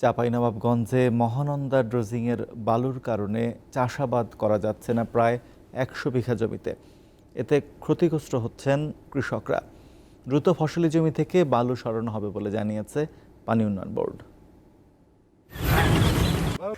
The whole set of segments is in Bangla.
চাঁপাইনবাবগঞ্জে মহানন্দা ড্রোজিংয়ের বালুর কারণে চাষাবাদ করা যাচ্ছে না প্রায় একশো বিঘা জমিতে। এতে ক্ষতিগ্রস্ত হচ্ছেন কৃষকরা। দ্রুত ফসলি জমি থেকে বালু সরানো হবে বলে জানিয়েছে পানি উন্নয়ন বোর্ড।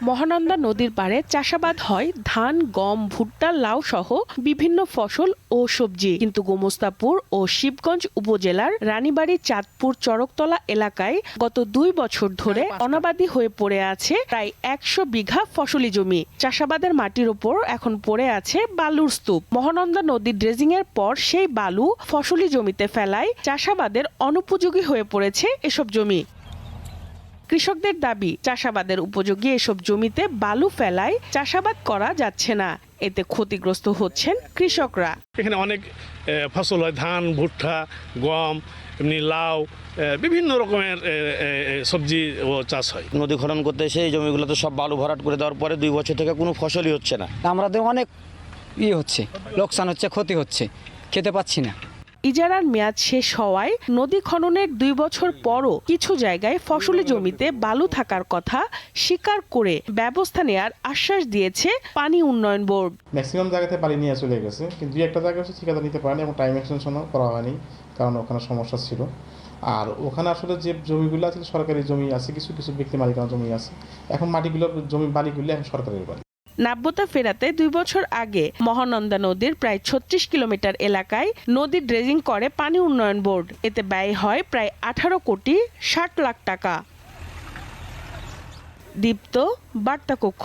মহানন্দা নদীর পাড়ে চাষাবাদ হয় ধান গম ভুট্টা লাউ সহ বিভিন্ন ফসল ও সবজি। কিন্তু গোমস্তাপুর ও শিবগঞ্জ উপজেলার রানীবাড়ি চাঁদপুর চরকতলা এলাকায় গত দুই বছর ধরে অনাবাদি হয়ে পড়ে আছে প্রায় একশো বিঘা ফসলি জমি। চাষাবাদের মাটির ওপর এখন পড়ে আছে বালুর স্তূপ। মহানন্দা নদীর ড্রেজিং এর পর সেই বালু ফসলি জমিতে ফেলায় চাষাবাদের অনুপযোগী হয়ে পড়েছে এসব জমি। কৃষকদের দাবি চাষাবাদের উপযোগী এসব জমিতে বালু ফেলায় চাষাবাদ করা যাচ্ছে না। এতে ক্ষতিগ্রস্ত হচ্ছেন কৃষকরা। এখানে অনেক ফসল হয় ধান ভুট্টা গম এমনি লাউ বিভিন্ন রকমের সবজি ও চাষ হয়। নদী খনন করতে এসে এই জমিগুলোতে সব বালু ভরাট করে দেওয়ার পরে দুই বছর থেকে কোনো ফসলই হচ্ছে না। আমাদের অনেক ইয়ে হচ্ছে লোকসান হচ্ছে ক্ষতি হচ্ছে খেতে পাচ্ছি না। ইজারার মেয়াদ শেষ হওয়ায় নদী খননের দুই বছর পরও কিছু জায়গায় ফসলি জমিতে বালু থাকার কথা স্বীকার করে ব্যবস্থা নেয়ার আশ্বাস দিয়েছে পানি উন্নয়ন বোর্ড। ম্যাক্সিমাম জায়গাতে পানি নিয়ে চলে গেছে, কিন্তু দুই একটা হচ্ছে ঠিকাদার নিতে পারেনি এবং টাইম এক্সটেনশনও করা হয়নি, কারণ ওখানে সমস্যা ছিল। আর ওখানে আসলে যে জমিগুলো আছে, সরকারি জমি আছে, কিছু কিছু ব্যক্তি মালিকানা জমি আছে। এখন মাটিগুলো, জমি বাড়িগুলো এখন সরকারের বাড়ি। নাব্যতা ফেরাতে দুই বছর আগে মহানন্দা নদীর প্রায় ছত্রিশ কিলোমিটার এলাকায় নদী ড্রেজিং করে পানি উন্নয়ন বোর্ড। এতে ব্যয় হয় প্রায় আঠারো কোটি ষাট লাখ টাকা। দীপ্ত বার্তা কক্ষ